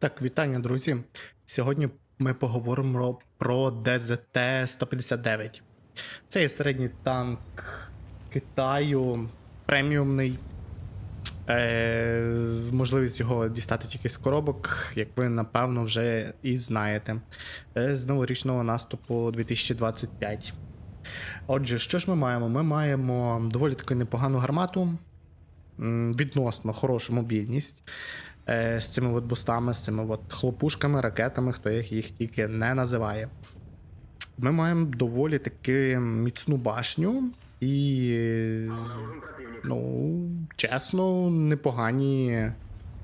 Так, вітання, друзі. Сьогодні ми поговоримо про ДЗТ-159. Це є середній танк Китаю, преміумний. Е, можливість його дістати тільки з коробок, як ви напевно вже і знаєте, е, з новорічного наступу 2025. Отже, що ж ми маємо? Ми маємо доволі таки непогану гармату, відносно хорошу мобільність з цими от бустами, з цими от хлопушками, ракетами, хто їх, їх тільки не називає. Ми маємо доволі таки міцну башню і, ну, чесно, непогані,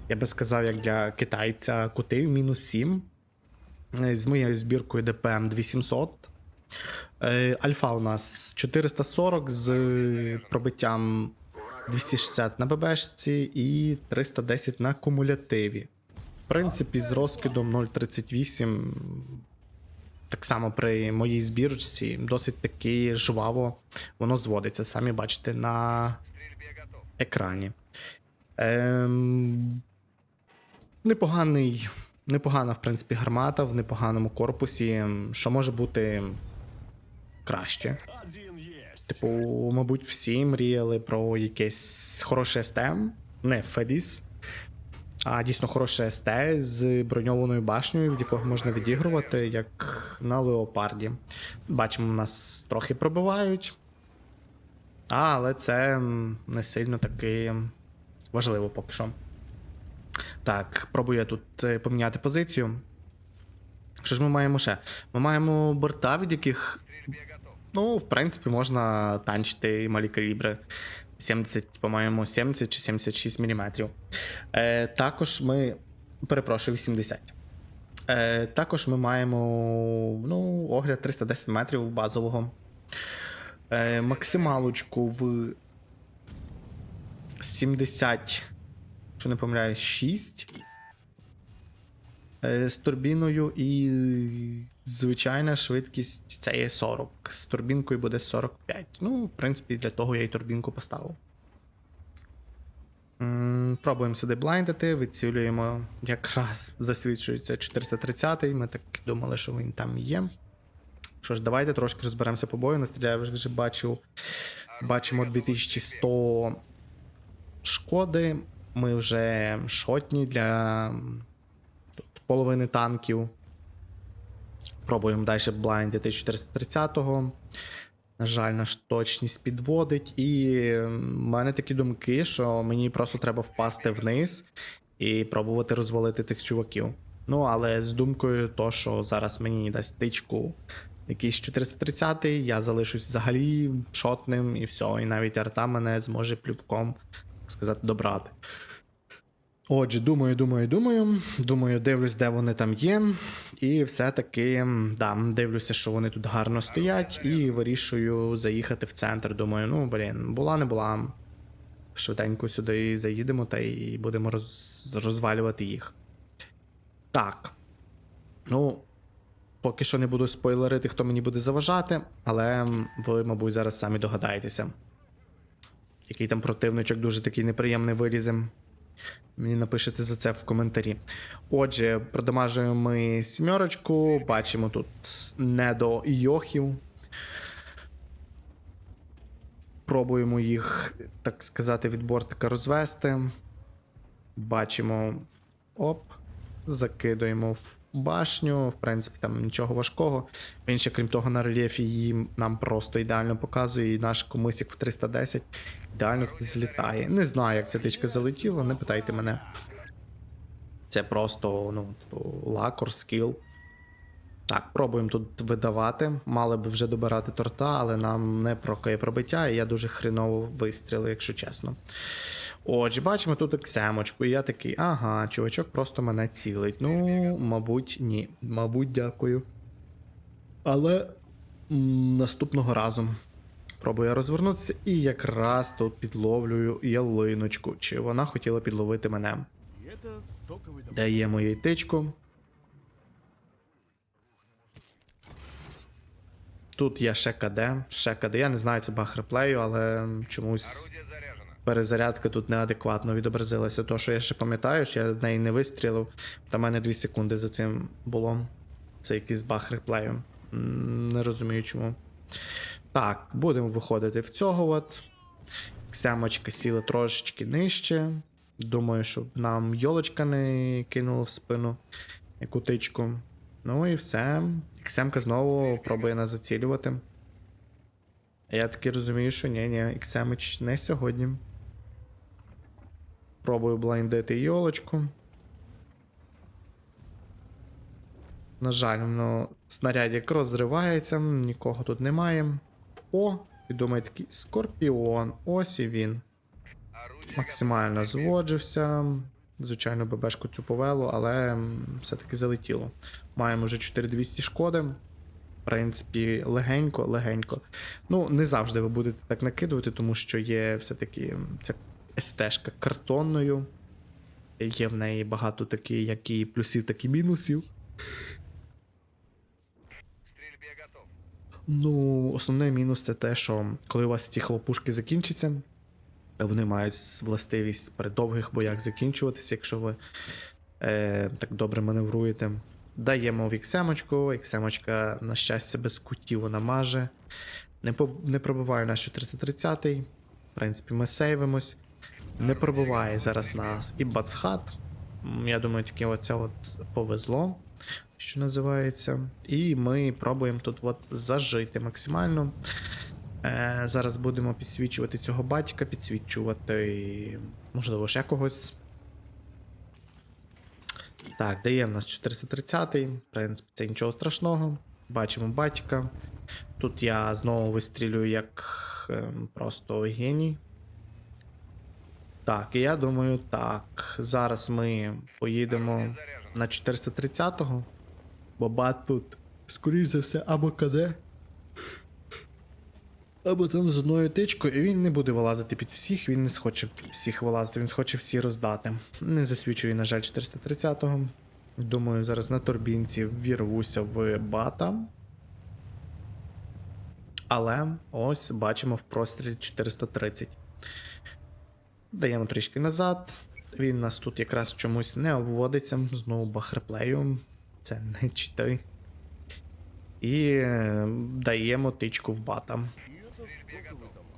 я би сказав, як для китайця кути мінус 7. Е, З моєю збіркою DPM 2700. Е, Альфа у нас 440 з пробиттям 260 на ББшці і 310 на кумулятиві. В принципі, з розкидом 0,38. Так само при моїй збірочці досить таки жваво воно зводиться, самі бачите на екрані. Ем... Непоганий, непогана, в принципі, гармата в непоганому корпусі. Що може бути краще? Типу, мабуть, всі мріяли про якесь хороше СТ, не Федіс, а дійсно хороше СТ з броньованою башнею, від якого можна відігрувати, як на леопарді. Бачимо, нас трохи пробивають. А, але це не сильно таки важливо поки що. Так, пробую я тут е, поміняти позицію. Що ж ми маємо ще? Ми маємо борта, від яких Ну, в принципі, можна танчити малі калібри. 70, по-моєму, 70 чи 76 мм. Е, також ми. Перепрошую, 80. Е, також ми маємо ну, огляд 310 метрів базового. Е, максималочку в 70, що не помиляюсь, 6. Е, з турбіною і звичайна швидкість це є 40. З турбінкою буде 45. Ну, в принципі, для того я і турбінку поставив. Пробуємо сюди блайндити, вицілюємо, якраз засвідчується 430-й. Ми так думали, що він там є. Що ж, давайте трошки розберемося по бою. Настріляю вже бачив. Бачимо 2100 шкоди. Ми вже шотні для половини танків. Пробуємо далі блайндити 430-го. На жаль, наш точність підводить. І в мене такі думки, що мені просто треба впасти вниз і пробувати розвалити тих чуваків. Ну, але з думкою, то, що зараз мені дасть тичку якийсь 430 я залишусь взагалі шотним і все. І навіть арта мене зможе плюбком, так сказати, добрати. Отже, думаю, думаю, думаю. Думаю, дивлюсь, де вони там є. І все-таки да, дивлюся, що вони тут гарно стоять, і вирішую заїхати в центр. Думаю, ну блін, була не була. Швиденько сюди заїдемо та і будемо роз... розвалювати їх. Так. Ну, поки що не буду спойлерити, хто мені буде заважати, але ви, мабуть, зараз самі догадаєтеся. Який там противничок дуже такий неприємний вилізе. Мені напишете за це в коментарі. Отже, продамажуємо ми сімерочку, бачимо тут недо йохів. Пробуємо їх, так сказати, від бортика розвести. Бачимо. Оп. Закидуємо в башню. В принципі, там нічого важкого. Він ще, крім того, на рельєфі її нам просто ідеально показує. І наш комисик в 310 ідеально злітає. Не знаю, як ця тичка залетіла, не питайте мене. Це просто, ну, типу, лакор, скіл. Так, пробуємо тут видавати. Мали би вже добирати торта, але нам не прокає пробиття, і я дуже хреново вистрілив, якщо чесно. Отже, бачимо тут ексемочку, і я такий, ага, чувачок просто мене цілить. Ну, мабуть, ні. Мабуть, дякую. Але м, наступного разу пробую розвернутися і якраз тут підловлюю ялиночку. Чи вона хотіла підловити мене? Даємо їй тичку. Тут є ще КД, ще КД. Я не знаю, це баг реплею, але чомусь. Перезарядка тут неадекватно відобразилася. То, що я ще пам'ятаю, що я в неї не вистрілив. Та в мене 2 секунди за цим було. Це якийсь баг реплею. Не розумію чому. Так, будемо виходити в цього от. Сямочка сіла трошечки нижче. Думаю, щоб нам йолочка не кинула в спину яку тичку. Ну і все. Іксемка знову пробує нас зацілювати. Я таки розумію, що ні, ні, Іксемич не сьогодні. Пробую блайндити йолочку. На жаль, ну, снарядик розривається, нікого тут немає. О, і думаю, такий скорпіон. Ось і він. Максимально зводжився. Звичайно, ББшку цю повело, але все-таки залетіло. Маємо вже 4200 шкоди. В принципі, легенько, легенько. Ну, не завжди ви будете так накидувати, тому що є все-таки ця СТ-шка картонною. Є в неї багато такі, як і плюсів, так і мінусів. Ну, основний мінус це те, що коли у вас ці хлопушки закінчаться, вони мають властивість при довгих боях закінчуватися, якщо ви е, так добре маневруєте. Даємо в іксемочку, іксемочка, на щастя, без кутів вона маже. Не, по, не пробиває нас 430-й. В принципі, ми сейвимось. Не пробиває зараз нас і бацхат. Я думаю, тільки оце от повезло, що називається. І ми пробуємо тут от зажити максимально. Е, зараз будемо підсвічувати цього батька, підсвічувати, можливо, ще когось. Так, дає в нас 430-й. В принципі, це нічого страшного. Бачимо батька. Тут я знову вистрілюю як ем, просто геній. Так, і я думаю, так. Зараз ми поїдемо на 430-го. Бо бат тут, скоріш за все, або КД. Або там з одною тичкою, і він не буде вилазити під всіх, він не схоче всіх вилазити, він схоче всі роздати. Не засвічує, на жаль, 430-го. Думаю, зараз на турбінці вірвуся в бата. Але ось бачимо в прострілі 430. Даємо трішки назад. Він нас тут якраз чомусь не обводиться. Знову бахреплею. Це не чити. І е, даємо тичку в бата.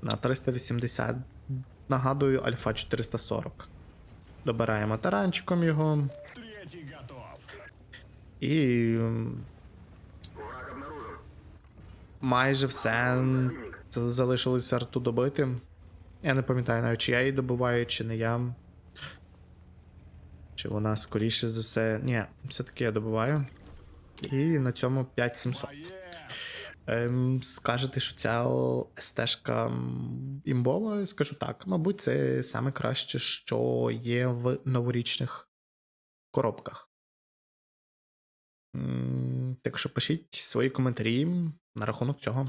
На 380. Нагадую, альфа 440. Добираємо таранчиком його. І. Майже все. Це залишилось арту добити. Я не пам'ятаю навіть, чи я її добиваю, чи не я. Чи вона скоріше за все. Ні, все-таки я добиваю. І на цьому 5700. Ем, скажете, що ця СТ-шка імбова? Скажу так. Мабуть, це саме краще, що є в новорічних коробках. Так що пишіть свої коментарі на рахунок цього.